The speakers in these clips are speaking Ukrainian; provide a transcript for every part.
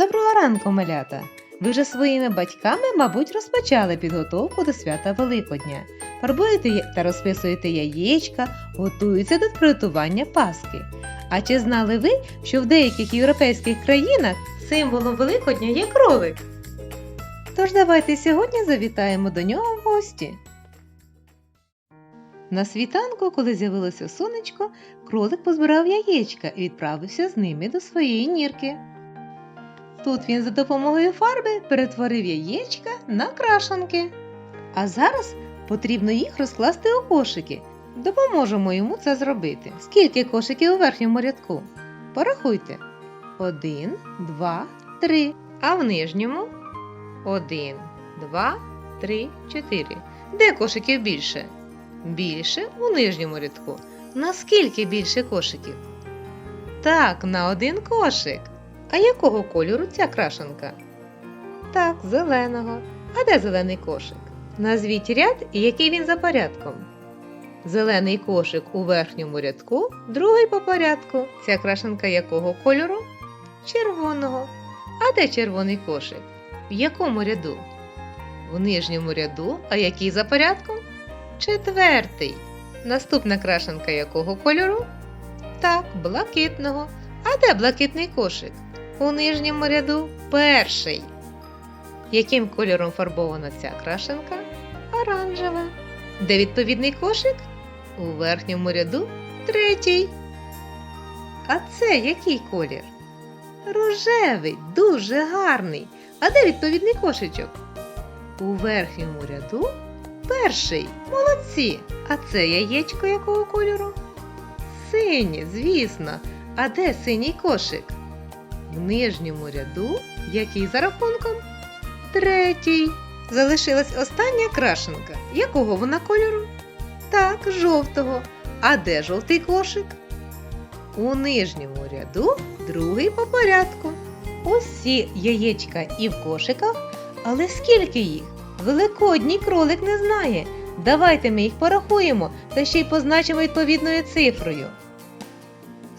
Доброго ранку, малята! Ви вже своїми батьками, мабуть, розпочали підготовку до свята Великодня. Фарбуєте та розписуєте яєчка, готуються до приготування Пасхи. А чи знали ви, що в деяких європейських країнах символом Великодня є кролик? Тож давайте сьогодні завітаємо до нього в гості. На світанку, коли з'явилося сонечко, кролик позбирав яєчка і відправився з ними до своєї нірки. Тут він за допомогою фарби перетворив яєчка на крашанки. А зараз потрібно їх розкласти у кошики. Допоможемо йому це зробити. Скільки кошиків у верхньому рядку? Порахуйте. Один, два, три. А в нижньому? Один, два, три, чотири. Де кошиків більше? Більше у нижньому рядку. Наскільки більше кошиків? Так, на один кошик. А якого кольору ця крашенка? Так, зеленого. А де зелений кошик? Назвіть ряд який він за порядком. Зелений кошик у верхньому рядку, другий по порядку. Ця крашенка якого кольору? Червоного. А де червоний кошик? В якому ряду? В нижньому ряду, а який за порядком? Четвертий. Наступна крашенка якого кольору? Так, блакитного. А де блакитний кошик? У нижньому ряду перший. Яким кольором фарбована ця крашенка? Оранжева. Де відповідний кошик? У верхньому ряду третій. А це який колір? Рожевий, дуже гарний. А де відповідний кошичок? У верхньому ряду перший. Молодці. А це яєчко якого кольору? Синє, звісно. А де синій кошик? В нижньому ряду, який за рахунком? Третій. Залишилась остання крашенка. Якого вона кольору? Так, жовтого. А де жовтий кошик? У нижньому ряду другий по порядку. Усі яєчка і в кошиках, але скільки їх? Великодній кролик не знає. Давайте ми їх порахуємо та ще й позначимо відповідною цифрою.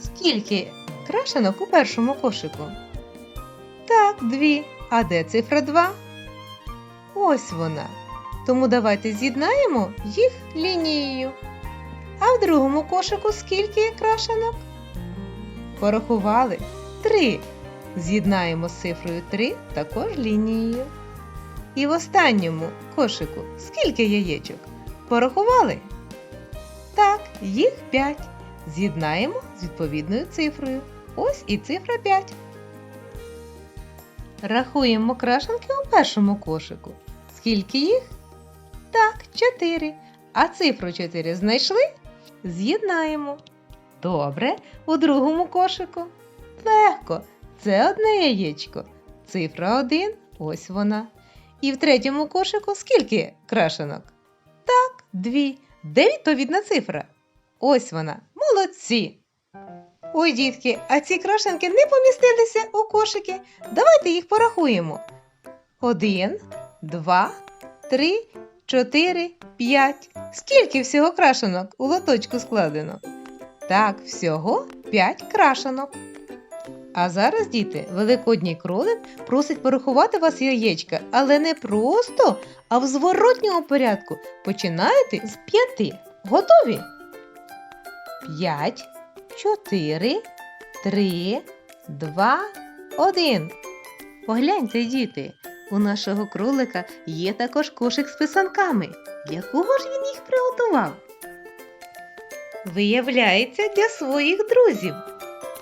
Скільки крашенок у першому кошику? Так, дві. А де цифра 2? Ось вона. Тому давайте з'єднаємо їх лінією. А в другому кошику скільки крашенок? Порахували три. З'єднаємо з цифрою 3 також лінією. І в останньому кошику скільки яєчок? Порахували? Так, їх 5. З'єднаємо з відповідною цифрою. Ось і цифра 5. Рахуємо крашенки у першому кошику. Скільки їх? Так, 4. А цифру 4 знайшли? З'єднаємо. Добре, у другому кошику. Легко. Це одне яєчко. Цифра 1, ось вона. І в третьому кошику скільки крашенок? Так, дві. Де відповідна цифра? Ось вона. Молодці. Ой, дітки, а ці крашенки не помістилися у кошики. Давайте їх порахуємо. Один, два, три, чотири, п'ять. Скільки всього крашенок у лоточку складено? Так, всього п'ять крашенок. А зараз, діти, великодній кролик просить порахувати вас яєчка, але не просто, а в зворотньому порядку. Починаєте з п'яти. Готові? П'ять, чотири, три, два, один. Погляньте, діти, у нашого кролика є також кошик з писанками. Для кого ж він їх приготував? Виявляється, для своїх друзів.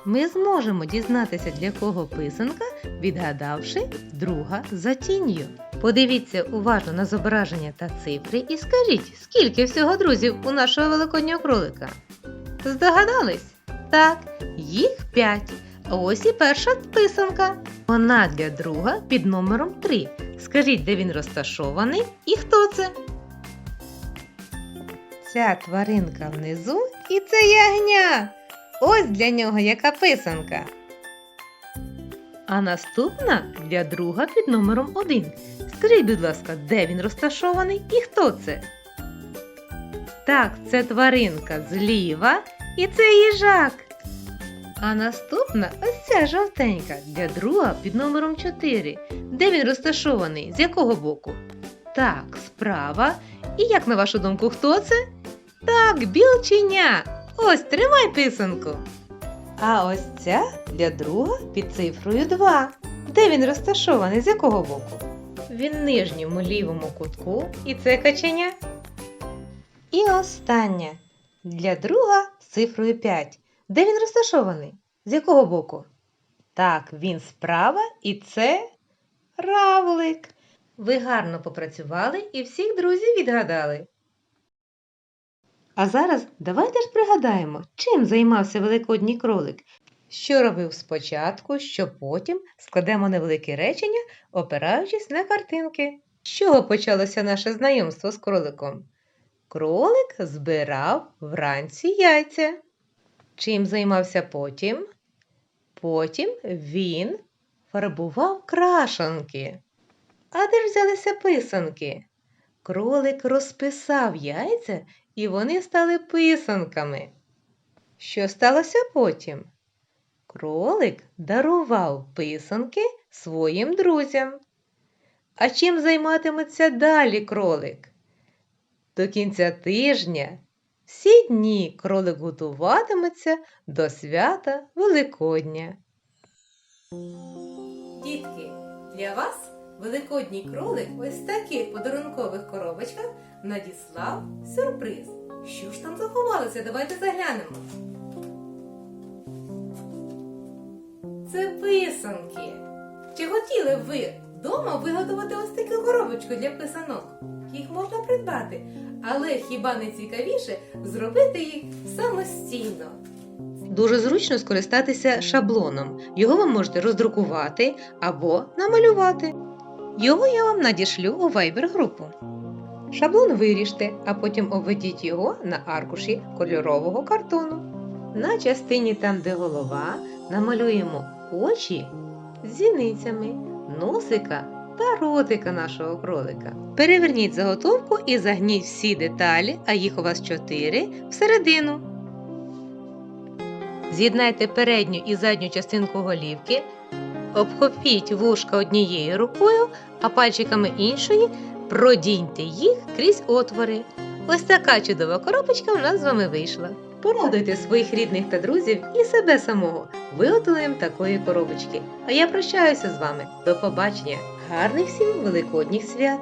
Ми зможемо дізнатися, для кого писанка, відгадавши друга за тінню. Подивіться уважно на зображення та цифри і скажіть, скільки всього друзів у нашого великоднього кролика. Здогадались? Так, їх п'ять. Ось і перша писанка. Вона для друга під номером 3. Скажіть, де він розташований і хто це? Ця тваринка внизу і це ягня. Ось для нього яка писанка. А наступна для друга під номером 1. Скажіть, будь ласка, де він розташований і хто це? Так, це тваринка зліва і це їжак. А наступна ось ця жовтенька для друга під номером 4. Де він розташований? З якого боку? Так, справа. І як на вашу думку, хто це? Так, білченя. Ось тримай писанку. А ось ця для друга під цифрою 2. Де він розташований? З якого боку? Він нижньому лівому кутку і це каченя. І остання для друга цифрою 5. Де він розташований? З якого боку? Так, він справа і це равлик. Ви гарно попрацювали і всіх друзів відгадали. А зараз давайте ж пригадаємо, чим займався великодній кролик. Що робив спочатку, що потім складемо невелике речення, опираючись на картинки. З чого почалося наше знайомство з кроликом? Кролик збирав вранці яйця. Чим займався потім? Потім він фарбував крашанки. А де ж взялися писанки? Кролик розписав яйця, і вони стали писанками. Що сталося потім? Кролик дарував писанки своїм друзям. А чим займатиметься далі кролик? До кінця тижня всі дні кролик готуватиметься до свята Великодня. Дітки, для вас великодній кролик ось таких подарункових коробочках надіслав сюрприз. Що ж там заховалося? Давайте заглянемо. Це писанки. Чи хотіли б ви вдома виготовити ось таку коробочку для писанок? Їх можна придбати, але хіба не цікавіше зробити їх самостійно? Дуже зручно скористатися шаблоном. Його ви можете роздрукувати або намалювати. Його я вам надішлю у Viber групу. Шаблон виріжте, а потім обведіть його на аркуші кольорового картону. На частині там, де голова, намалюємо очі зіницями, носика та ротика нашого кролика. Переверніть заготовку і загніть всі деталі, а їх у вас чотири, всередину. З'єднайте передню і задню частинку голівки, обхопіть вушка однією рукою, а пальчиками іншої продіньте їх крізь отвори. Ось така чудова коробочка у нас з вами вийшла. Порадуйте своїх рідних та друзів і себе самого виготовленням такої коробочки. А я прощаюся з вами. До побачення! Гарних всім великодніх свят!